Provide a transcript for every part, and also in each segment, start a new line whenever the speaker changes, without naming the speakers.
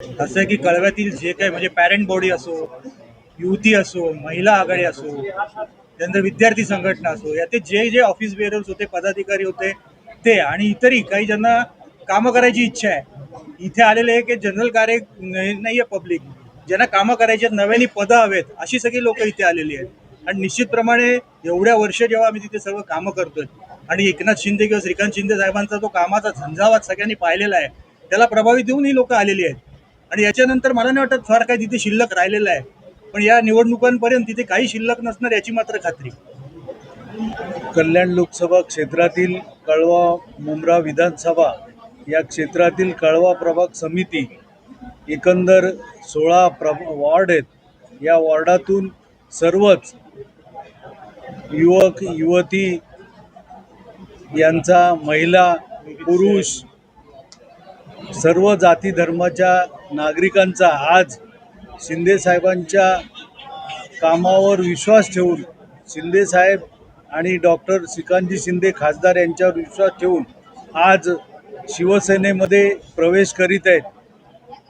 असं की कळव्यातील जे काही म्हणजे पॅरेंट बॉडी असो युवती असो महिला आघाडी असो त्यानंतर विद्यार्थी संघटना असो याचे जे जे ऑफिस बेअरर्स होते पदाधिकारी होते ते आणि इतरही काही ज्यांना कामं करायची इच्छा आहे इथे आलेले आहे की जनरल कार्य नाही आहे पब्लिक ज्यांना कामं करायची आहेत नव्याने पदं हवेत अशी सगळी लोक इथे आलेली आहेत. आणि निश्चितप्रमाणे एवढ्या वर्ष जेव्हा आम्ही तिथे सर्व कामं करतोय आणि एकनाथ शिंदे किंवा श्रीकांत शिंदे साहेबांचा जो कामाचा झंझावात सगळ्यांनी पाहिलेला आहे त्याला प्रभावित देऊन ही लोक आलेली आहेत. आणि याच्यानंतर मला नाही वाटत फार काही तिथे शिल्लक राहिलेलं आहे. पण या निवडणुकांपर्यंत तिथे काही शिल्लक नसणार याची मात्र खात्री.
कल्याण लोकसभा क्षेत्रातील कळवा मुंब्रा विधानसभा या क्षेत्रातील कळवा प्रभाग समिती एकंदर सोळा प्रभ वॉर्ड आहेत. या वॉर्डातून सर्वच युवक युवती यांचा महिला पुरुष सर्व जाती धर्माच्या नागरिकांचा आज शिंदे साहेबांच्या कामावर विश्वास ठेवून शिंदे साहेब आणि डॉक्टर श्रीकांतजी शिंदे खासदार यांच्यावर विश्वास ठेवून आज शिवसेनेमध्ये प्रवेश करीत आहेत.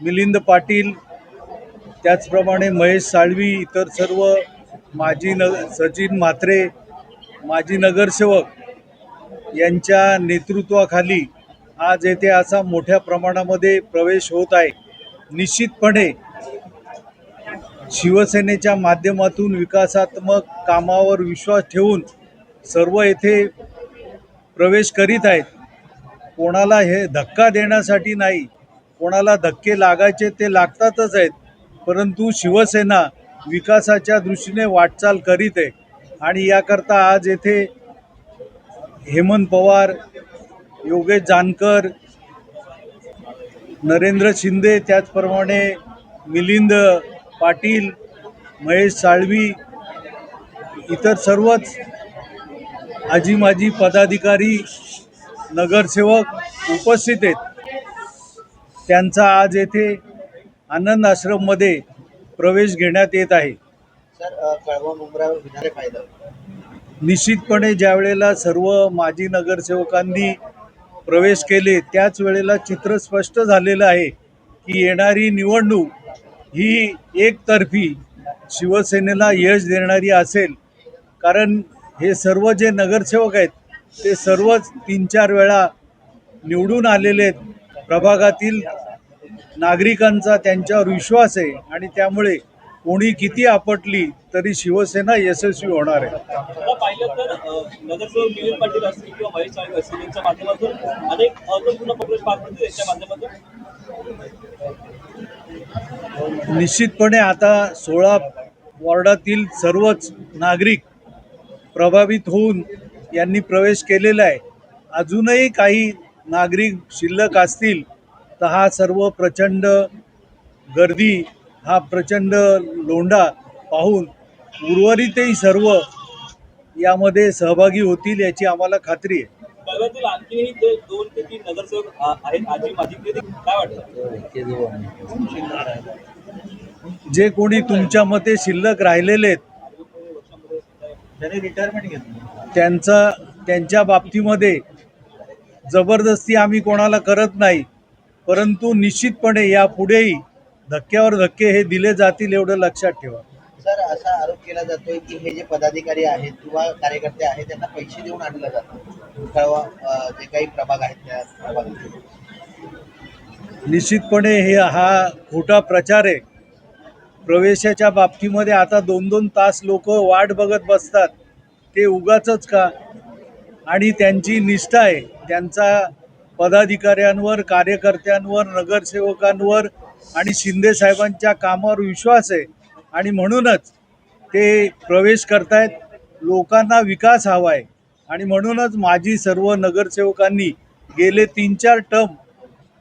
मिलिंद पाटील त्याचप्रमाणे महेश साळवी इतर सर्व माजी न सचिन म्हात्रे माजी नगरसेवक यांच्या नेतृत्वाखाली आज येथे असा मोठ्या प्रमाणामध्ये प्रवेश होत आहे. निश्चितपणे शिवसेनेच्या माध्यमातून विकासात्मक कामावर विश्वास ठेवून सर्व येथे प्रवेश करीत आहेत. कोणाला हे धक्का देण्यासाठी नाही कोणाला धक्के लागायचे ते लागतातच आहेत परंतु शिवसेना विकासाच्या दृष्टीने वाटचाल करीत आहे. आणि याकरता आज येथे हेमंत पवार योगेश जानकर नरेंद्र शिंदे त्याचप्रमाणे मिलिंद पाटील महेश साळवी इतर सर्वच आजी माजी पदाधिकारी नगरसेवक उपस्थित आहेत. त्यांचा आज येथे आनंद आश्रममध्ये प्रवेश घेण्यात येत आहे. निश्चितपणे ज्या वेळेला सर्व माजी नगरसेवकांनी प्रवेश केले त्याच वेळेला चित्र स्पष्ट झालेलं आहे की येणारी निवडणूक ही एकतर्फी शिवसेनेला यश देणारी असेल. कारण हे सर्व जे नगरसेवक आहेत ते सर्वच तीन चार वेळा निवडून आलेले आहेत. प्रभागातील नागरिकांचा त्यांच्यावर विश्वास आहे आणि त्यामुळे कोणी किती आपटली तरी शिवसेना यशस्वी होणार आहे.
आता पाहिलं तर अ, नगरसेवक मिलिंद पाटील असतील किंवा महेश साहेब असतील यांच्या माध्यमातून अनेक अर्थपूर्ण प्रवेश पार पडतील यांच्या माध्यमातून?
निश्चितपणे आता सोळा वॉर्डातील सर्वच नागरिक प्रभावित होऊन यांनी प्रवेश केलेला आहे. अजूनही काही नागरिक शिल्लक असतील तर हा सर्व प्रचंड गर्दी हा प्रचंड लोंढा पाहून उर्वरितही सर्व यामध्ये सहभागी होतील याची आम्हाला खात्री आहे.
जे
कोणी तुमच्या मते शिल्लक राहिलेले त्यांचा त्यांच्या बाबतीमध्ये जबरदस्ती आम्ही कोणाला करत नाही परंतु निश्चितपणे यापुढेही धक्क्यावर धक्के हे दिले जातील एवढं लक्षात ठेवा.
सर असा आरोप केला जातोय की हे जे पदाधिकारी आहेत किंवा कार्यकर्ते आहेत त्यांना पैसे देऊन आणलं जातं. कळवा जे काही प्रभाग आहेत त्या प्रभागात
निश्चितपणे हे हा खोटा प्रचार आहे. प्रवेशाच्या बाबतीमध्ये आता दोन दोन तास लोक वाट बघत बसतात. ते उगाचच का? आणि त्यांची निष्ठा आहे. त्यांचा पदाधिकाऱ्यांवर कार्यकर्त्यांवर नगरसेवकांवर आणि शिंदे साहेबांच्या कामावर विश्वास आहे. आणि म्हणूनच ते प्रवेश करतायत. लोकांना विकास हवा आहे. आणि म्हणूनच माझी सर्व नगरसेवकांनी गेले तीन चार टर्म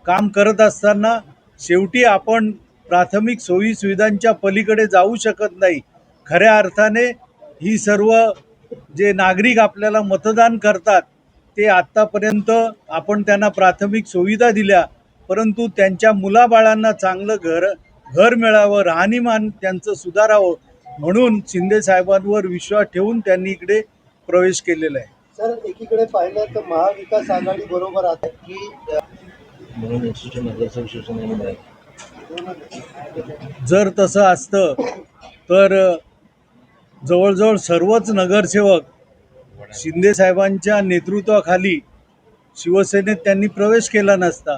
काम करत असताना शेवटी आपण प्राथमिक सोयी सुविधांच्या पलीकडे जाऊ शकत नाही. खऱ्या अर्थाने ही सर्व जे नागरिक आपल्याला मतदान करतात ते आत्तापर्यंत आपण त्यांना प्राथमिक सुविधा दिल्या. परंतु त्यांच्या मुलाबाळांना चांगलं घर घर मिळावं राहणीमान त्यांचं सुधारावं म्हणून शिंदे साहेबांवर विश्वास ठेवून त्यांनी इकडे प्रवेश केलेला आहे.
सर एकीकडे पाहिलं तर महाविकास आघाडी बरोबर आहे की
जर तसं असतं तर जवळजवळ सर्वच नगरसेवक शिंदे साहेबांच्या नेतृत्वाखाली शिवसेनेत त्यांनी प्रवेश केला नसता.